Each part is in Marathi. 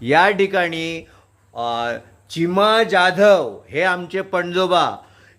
या ठिकाणी चिमा जाधव हे आमचे पणजोबा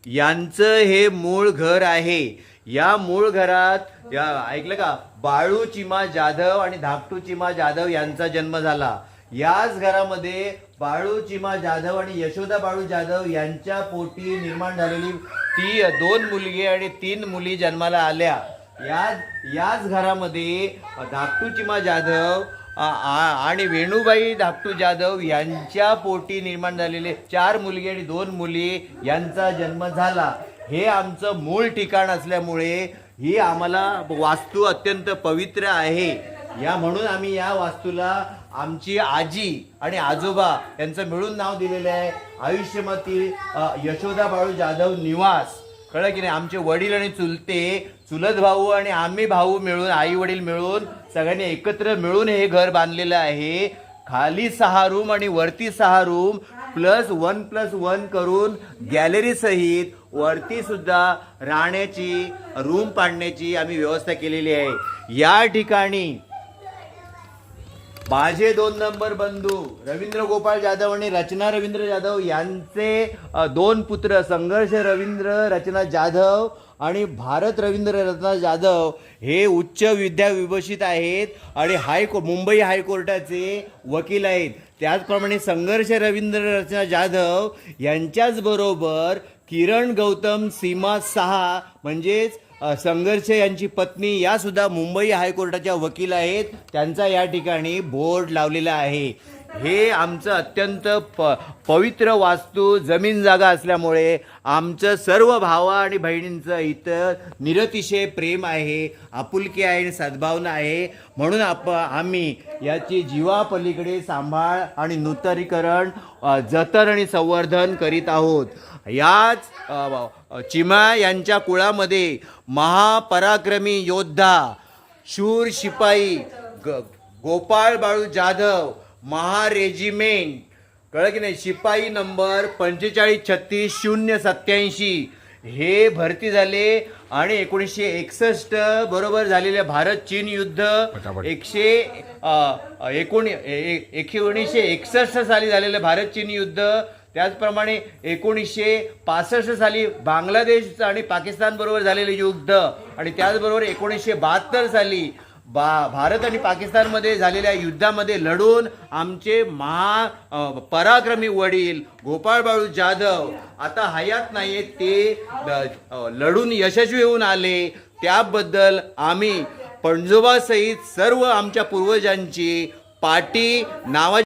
यांचं हे मूळ घर आहे. या मूळ घरात या ऐकलं का? बाळू चिमा जाधव आणि धाकटू चिमा जाधव यांचा जन्म झाला. याच घरामध्ये बाळू चिमा जाधव आणि यशोदा बाळू जाधव यांच्या पोटी निर्माण झालेली ती दोन मुलगी आणि तीन मुली जन्माला आल्या. याच याच घरामध्ये धाकटू चिमा जाधव आणि वेणुबाई धाकटू जाधव यांच्या पोटी निर्माण झालेले चार मुलगी आणि दोन मुली यांचा जन्म झाला. हे आमचं मूळ ठिकाण असल्यामुळे ही आम्हाला वास्तू अत्यंत पवित्र आहे. या म्हणून आम्ही या वास्तूला आमची आजी आणि आजोबा यांचं मिळून नाव दिलेलं आहे. आयुष्यमती यशोदा बाळू जाधव निवास. कळलं की नाही? आमचे वडील आणि चुलते चुलत भाऊ आणि आम्ही भाऊ मिळून आई वडील मिळून सगळ्यांनी एकत्र मिळून हे घर बांधलेलं आहे. खाली सहा रूम आणि वरती सहा room plus one plus one करून गॅलरी सहित वरती सुद्धा राहण्याची रूम पाडण्याची आम्ही व्यवस्था केलेली आहे. या ठिकाणी माझे दोन नंबर बंधू रवींद्र गोपाळ जाधव आणि रचना रवींद्र जाधव यांचे दोन पुत्र संघर्ष रवींद्र रचना जाधव आणि भारत रवींद्र रचना जाधव हे उच्च विद्या विभूषित आहेत आणि हायको मुंबई हायकोर्टाचे वकील आहेत. त्याचप्रमाणे संघर्ष रवींद्र रचना जाधव यांच्याच बरोबर किरण गौतम सीमा सहा म्हणजेच संघर्ष यांची पत्नी या सुद्धा मुंबई हायकोर्टाच्या वकील आहेत. त्यांचा या ठिकाणी बोर्ड लावलेला आहे. हे आमचं अत्यंत प पवित्र वास्तू जमीन जागा असल्यामुळे आमचं सर्व भावा आणि बहिणींचं इथं निरतिशय प्रेम आहे आपुलकी आहे आणि सद्भावना आहे. म्हणून आप आम्ही याची जीवापलीकडे सांभाळ आणि नूतनीकरण जतन आणि संवर्धन करीत आहोत. याच चिमा यांच्या कुळामध्ये महापराक्रमी योद्धा शूर शिपाई ग गोपाळ बाळू जाधव महा रेजिमेंट कळलं की नाही? शिपाई नंबर पंचेचाळीस छत्तीस शून्य सत्याऐंशी हे भरती झाले आणि एकोणीसशे एकसष्ट बरोबर झालेले भारत चीन युद्ध एकशे एकोणी एकोणीसशे एकसष्ट साली झालेलं भारत चीन युद्ध. त्याचप्रमाणे एकोणीसशे पासष्ट साली बांगलादेश आणि पाकिस्तान बरोबर झालेले युद्ध. आणि त्याचबरोबर एकोणीसशे बहात्तर साली बा भारत आणि पाकिस्तानमध्ये झालेल्या युद्धामध्ये लढून आमचे महा पराक्रमी वडील गोपाळ बाळू जाधव आता हयात नाही ते लढून यशस्वी होऊन आले. त्याबद्दल आम्ही पणजोबासहित सर्व आमच्या पूर्वजांची पाटी नावा